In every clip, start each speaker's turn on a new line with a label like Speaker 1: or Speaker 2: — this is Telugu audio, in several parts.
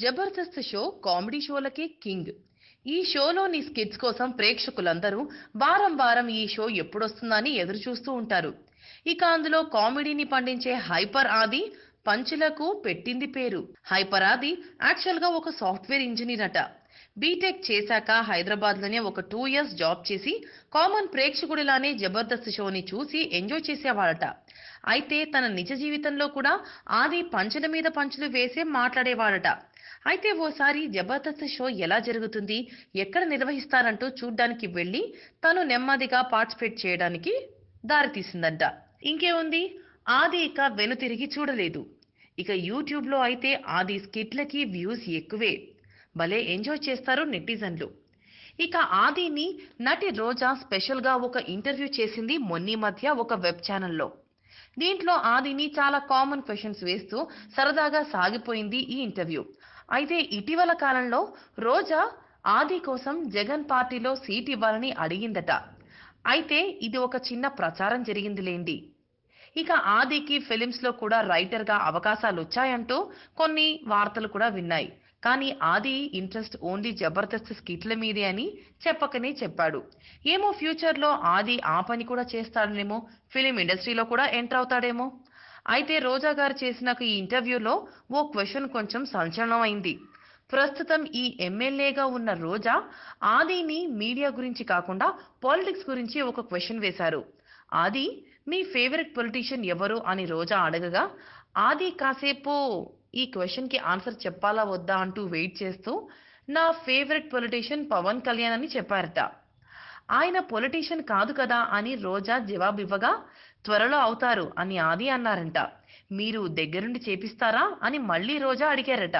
Speaker 1: జబర్దస్త్ షో కామెడీ షోలకే కింగ్. ఈ షోలోని స్కిట్స్ కోసం ప్రేక్షకులందరూ వారం వారం ఈ షో ఎప్పుడొస్తుందని ఎదురు చూస్తూ ఉంటారు. ఇక అందులో కామెడీని పండించే హైపర్ ఆది పంచులకు పెట్టింది పేరు. హైపర్ ఆది యాక్చువల్గా ఒక సాఫ్ట్వేర్ ఇంజనీర్ అట. బీటెక్ చేశాక హైదరాబాద్లోనే ఒక టూ ఇయర్స్ జాబ్ చేసి కామన్ ప్రేక్షకుడిలానే జబర్దస్త్ షోని చూసి ఎంజాయ్ చేసేవాడట. అయితే తన నిజ జీవితంలో కూడా ఆది పంచుల మీద పంచులు వేసే మాట్లాడేవాడట. అయితే ఓసారి జబర్దస్త్ షో ఎలా జరుగుతుంది ఎక్కడ నిర్వహిస్తారంటూ చూడ్డానికి వెళ్ళి తను నెమ్మదిగా పార్టిసిపేట్ చేయడానికి దారితీసిందంట. ఇంకేముంది? ఆది ఇక వెనుతిరిగి చూడలేదు. ఇక యూట్యూబ్లో అయితే ఆది స్కిట్లకి వ్యూస్ ఎక్కువే. భలే ఎంజాయ్ చేస్తారు నెటిజన్లు. ఇక ఆదిని నటి రోజా స్పెషల్గా ఒక ఇంటర్వ్యూ చేసింది మొన్నీ మధ్య ఒక వెబ్ ఛానల్లో. దీంట్లో ఆదిని చాలా కామన్ క్వశ్చన్స్ వేస్తూ సరదాగా సాగిపోయింది ఈ ఇంటర్వ్యూ. అయితే ఇటీవల కాలంలో రోజా ఆది కోసం జగన్ పార్టీలో సీట్ ఇవ్వాలని అడిగిందట. అయితే ఇది ఒక చిన్న ప్రచారం జరిగిందిలేండి. ఇక ఆదికి ఫిలిమ్స్లో కూడా రైటర్గా అవకాశాలు వచ్చాయంటూ కొన్ని వార్తలు కూడా విన్నాయి. కానీ ఆది ఇంట్రెస్ట్ ఓన్లీ జబర్దస్త్ స్కిట్ల మీదే అని చెప్పకనే చెప్పాడు. ఏమో ఫ్యూచర్లో ఆది ఆ పని కూడా చేస్తాడనేమో ఫిలిం ఇండస్ట్రీలో కూడా ఎంటర్ అవుతాడేమో. అయితే రోజా గారు చేసిన ఈ ఇంటర్వ్యూలో ఓ క్వశ్చన్ కొంచెం సంచలనం అయింది ప్రస్తుతం ఈ ఎమ్మెల్యేగా ఉన్న రోజా ఆదిని మీడియా గురించి కాకుండా పాలిటిక్స్ గురించి ఒక క్వశ్చన్ వేశారు. ఆది మీ ఫేవరెట్ పొలిటీషియన్ ఎవరు అని రోజా అడగగా ఆది కాసేపు ఈ క్వశ్చన్కి ఆన్సర్ చెప్పాలా వద్దా అంటూ వెయిట్ చేస్తూ నా ఫేవరెట్ పొలిటీషియన్ పవన్ కళ్యాణ్ అని చెప్పారట. ఆయన పొలిటీషియన్ కాదు కదా అని రోజా జవాబివ్వగా త్వరలో అవుతారు అని ఆది అన్నారంట. మీరు దగ్గరుండి చేపిస్తారా అని మళ్ళీ రోజా అడిగారట.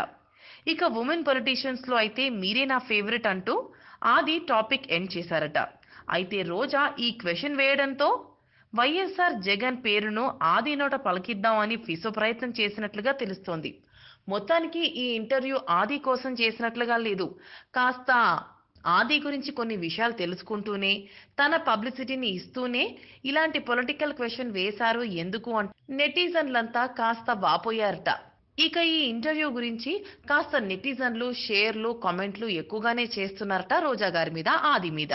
Speaker 1: ఇక ఉమెన్ పొలిటీషియన్స్లో అయితే మీరే నా ఫేవరెట్ అంటూ ఆది టాపిక్ ఎండ్ చేశారట. అయితే రోజా ఈ క్వశ్చన్ వేయడంతో వైఎస్ఆర్ జగన్ పేరును ఆది నోట పలికిద్దామని ఫిసో ప్రయత్నం చేసినట్లుగా తెలుస్తోంది. మొత్తానికి ఈ ఇంటర్వ్యూ ఆది కోసం చేసినట్లుగా లేదు. కాస్త ఆది గురించి కొన్ని విషయాలు తెలుసుకుంటూనే తన పబ్లిసిటీని ఇస్తూనే ఇలాంటి పొలిటికల్ క్వశ్చన్ వేశారు ఎందుకు అంటే నెటిజన్లంతా కాస్త వాపోయారట. ఇక ఈ ఇంటర్వ్యూ గురించి కాస్త నెటిజన్లు షేర్లు కామెంట్లు ఎక్కువగానే చేస్తున్నారట రోజా గారి మీద ఆది మీద.